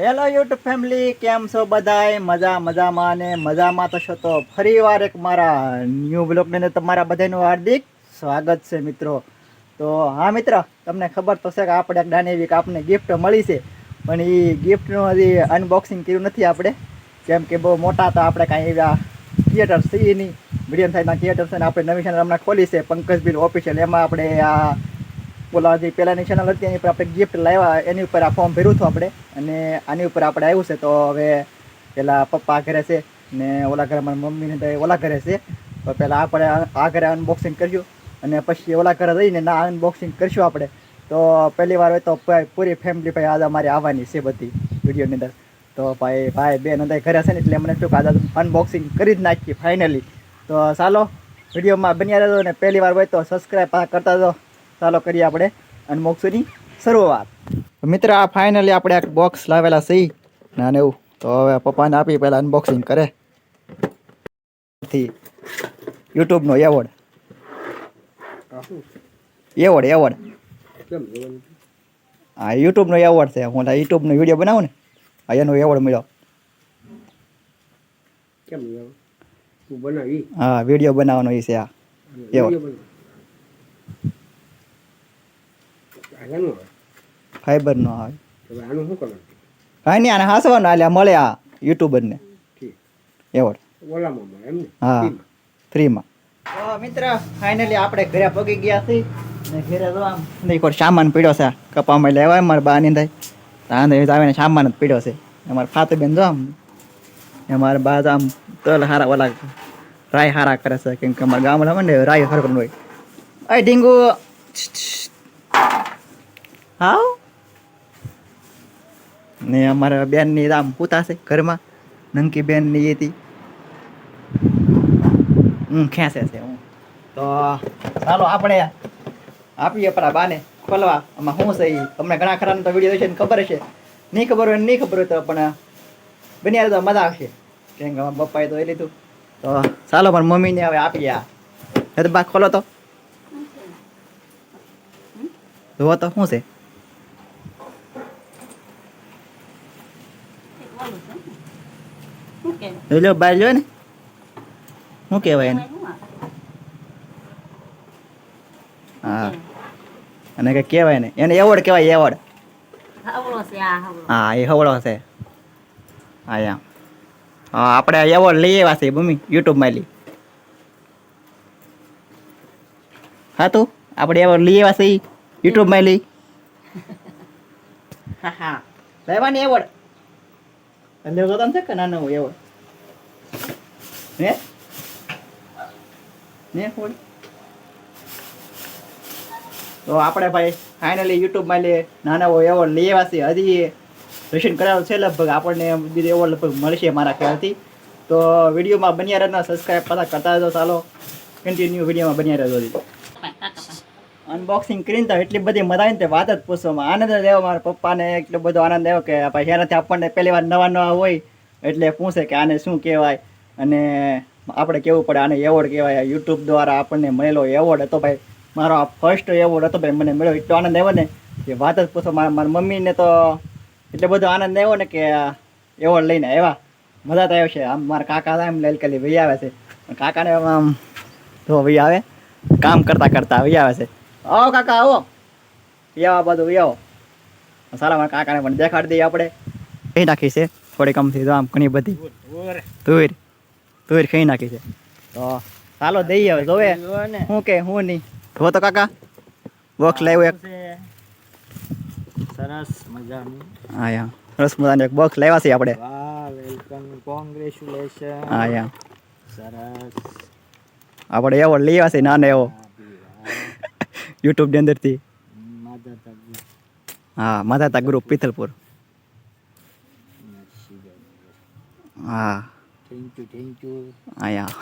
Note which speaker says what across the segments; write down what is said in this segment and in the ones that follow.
Speaker 1: Hello YouTube family કેમ છો બધાય? મજા, મજામાં ને મજામાં તો છો તો ફરીવાર એક મારા ન્યૂ બ્લોગની તમારા બધાનું હાર્દિક સ્વાગત છે મિત્રો. તો હા, મિત્ર, તમને ખબર તો છે કે આપણે એક નાની એવી આપને ગિફ્ટ મળી છે. પણ એ ગિફ્ટનું હજી અનબોક્સિંગ કર્યું નથી આપણે. કેમ કે બહુ મોટા તો આપણે કાંઈ એવા થિયેટર છીએ નહીં. મીડિયમ સાઇઝના થિયેટર છે ને આપણે નવી ચેનલ હમણાં ખોલી છે પંકજ બિલ ઓફિશિયલ એમાં આપણે આ ઓલા જે પહેલાંની ચેનલ હતી એની પર આપણે ગિફ્ટ લાવ્યા, એની ઉપર આ ફોર્મ ભર્યું હતું આપણે. અને આની ઉપર આપણે આવ્યું છે, તો હવે પેલા પપ્પા ઘરે છે ને ઓલા ઘરે મારા મમ્મીને તો ઓલા ઘરે છે. તો પહેલાં આપણે આ- ઘરે અનબોક્સિંગ કરશું અને પછી ઓલા ઘરે રહીને ના અનબોક્સિંગ કરશું આપણે. તો પહેલી વાર હોય તો પૂરી ફેમિલી ભાઈ આજે અમારી આવવાની છે બધી વિડીયોની અંદર. તો ભાઈ ભાઈ બેન અંદર ઘરે છે ને એટલે મને શું આજે અનબોક્સિંગ કરી જ નાખીએ ફાઇનલી તો ચાલો, વિડીયોમાં બન્યા રહેજો ને પહેલી વાર હોય તો સબસ્ક્રાઈબ કરતા તો ચાલો કરીએ આપણે અનબોક્સિંગની શરૂઆત. મિત્ર, આ ફાઇનલી આપણે એક બોક્સ લાવેલા છે ના એવું. તો હવે પપ્પાને આપી પહેલાં અનબોક્સિંગ કરે. યુટ્યુબનો એવોર્ડ. Award award. હા, યુટ્યુબનો એવોર્ડ છે. હું યુટ્યુબનો વીડિયો બનાવું ને હા એનો એવોર્ડ મળ્યો. હા, વીડિયો બનાવવાનો એ છે આ. એવો.
Speaker 2: બનાવ. આનું
Speaker 1: આવે
Speaker 2: હવે આનું શું કરવાનું
Speaker 1: કાંઈ નહીં આને હાંસવાનો એટલે મળે આ યુટ્યુબરને. એવોર્ડ.
Speaker 2: ઓલામાં મળે એમ
Speaker 1: હા.
Speaker 2: ફ્રીમાં?
Speaker 1: તો મિત્ર ફાઇનલી આપણે ઘરે પગી ગયા છીએ. ને ઘરે તો આમ કોઈ સામાન પીડ્યો છે. કપામાં લેવાય મારા બા ની થાય તાંદે આવીને સામાન જ પીડ્યો છે. અમારા ફાતુબેન જો આમ અમારા બા તો આમ તલ હારા ઓલા રાય હારા કરે છે. કેમ કે અમારા ગામડામાં ને રાય હરકર હોય. અય ઢીંગુ હાવ ને અમારા બેનની આમ પૂતા છે ઘરમાં. નંકી બેનની હતી હું ખેંચે છે હું. તો ચાલો આપણે આપીએ પરા બાને ખોલવા. આમાં શું છે તમને ઘણા ખરાનો તો વીડિયો છે ને ખબર હશે. નહીં ખબર હોય નહીં ખબર હોય તો પણ બની તો મજા આવશે. કેમ કે પપ્પાએ તો એ લીધું. તો ચાલો પણ મમ્મીને હવે આપીએ આ. હે તો બા ખોલો તો. જુઓ તો શું છે? જોઈ લો ને. શું કહેવાય એને? હા. અને કે કહેવાય ને એને એવોર્ડ કહેવાય એવોર્ડ હા એ હવળો છે. હા યા હા આપણે એવોર્ડ લઈ આવ્યા છે મમ્મી યુટ્યુબમાં લઈ હા તું આપણે એવોર્ડ લઈ આવ્યા છે યુટ્યુબમાં લઈ હા હા. લેવાની એવોર્ડ એટલે ગોતમ છે કે નાનો એવોર્ડ ને ને ફોડ તો આપણે ભાઈ ફાઇનલી યુટ્યુબમાં લે, નાના એવોર્ડ લઈ આવ્યા છે. હજી રેશન કરાવ્યો છે લગભગ. આપણને બીજો એવોર્ડ લગભગ મળશે મારા ખ્યાલથી. તો વિડીયોમાં બન્યા રહેના સબસ્ક્રાઈબ પાછા કરતા રહેજો, ચાલો. કન્ટિન્યુ વિડીયોમાં બન્યા રહેજો હજી. અનબોક્સિંગ કરીને તો એટલી બધી મજા આવી ને તે વાત જ પૂછવામાં. આનંદ જ આવ્યો મારા પપ્પાને. એટલો બધો આનંદ આવ્યો કે ભાઈ, એનાથી આપણને પહેલી વાર નવા નવા હોય. એટલે પૂછે કે આને શું કહેવાય? અને આપણે કેવું પડે આને એવોર્ડ કહેવાય. યુટ્યુબ દ્વારા આપણને મળેલો એવોર્ડ હતો ભાઈ. મારો આ ફર્સ્ટ એવોર્ડ હતો ભાઈ. મને મળ્યો. એટલો આનંદ આવ્યો ને કે વાત જ પૂછો. મારા મારા મમ્મીને તો એટલો બધો આનંદ આવ્યો ને કે એવોર્ડ લઈને આવ્યા. મજા તો આવ્યો છે. આમ મારા કાકા હતા એમ લલકલી ભાઈ આવે છે. કાકાને આમ તો ભાઈ આવે. કામ કરતા કરતા ભાઈ આવે છે. આવો કાકા આવો. આવો બધું આવો. સારા મારા કાકાને પણ દેખાડી દઈએ આપણે. ખાઈ નાખી છે. થોડી કમથી તો આમ ઘણી બધી. તુર તુર ખાઈ નાખી છે. તો ચાલો દઈએ હવે જોવે? શું કે હું નહીં. જો તો કાકા બોક્સ લાવ્યો એક.
Speaker 2: સરસ મજાનું.
Speaker 1: હા યા. સરસ મજાનું એક બોક્સ લાવ્યા છે આપણે.
Speaker 2: વાહ વેલકમ કોંગ્રેચ્યુલેશન
Speaker 1: હા યા.
Speaker 2: સરસ.
Speaker 1: આપણે એવો લઈ આવ્યા છે નાનો એવો. યુટ્યુબની અંદરથી.
Speaker 2: માતા તબુ
Speaker 1: હા માધાતા ગ્રુપ પિથલપુર. હા.
Speaker 2: થેન્ક યુ થેન્ક યુ
Speaker 1: આયા.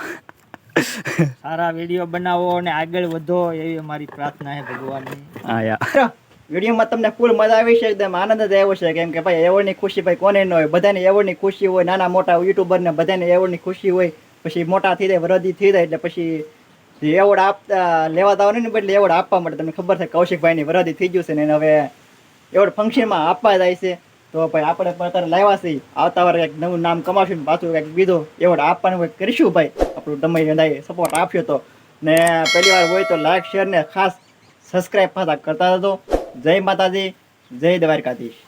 Speaker 2: સારા વીડિયો બનાવો અને આગળ વધો એવી અમારી પ્રાર્થના છે ભગવાનની.
Speaker 1: આયા. વિડીયોમાં તમને ફૂલ મજા આવી છે એકદમ આનંદ જ આવ્યો છે કેમ કે ભાઈ એવોર્ડની ખુશી ભાઈ કોને ન હોય? બધાને એવોર્ડની ખુશી હોય નાના મોટા યુટ્યુબરને બધાને એવોર્ડની ખુશી હોય પછી મોટા થઈ જાય વરદી થઈ જાય એટલે પછી એવોર્ડ આપતા લેવા દાવ નહીં બદલે એવોર્ડ આપવા માટે તમને ખબર છે કૌશિકભાઈની વરદી થઈ ગયું છે ને હવે એવોર્ડ ફંક્શનમાં આપવા જાય છે. તો ભાઈ આપણે પણ અત્યારે લાવ્યા છીએ. આવતા વારે એક નવું નામ કમાશું પાછું કંઈક બીજો એવોર્ડ આપવાનું કંઈક કરીશું ભાઈ. આપણું તમે બધાએ સપોર્ટ આપ્યો તો. ને પહેલી વાર હોય તો લાઈક શેર ને ખાસ સબસ્ક્રાઈબ પાછા કરતા હતો જય માતાજી, જય દ્વારકાધીશ.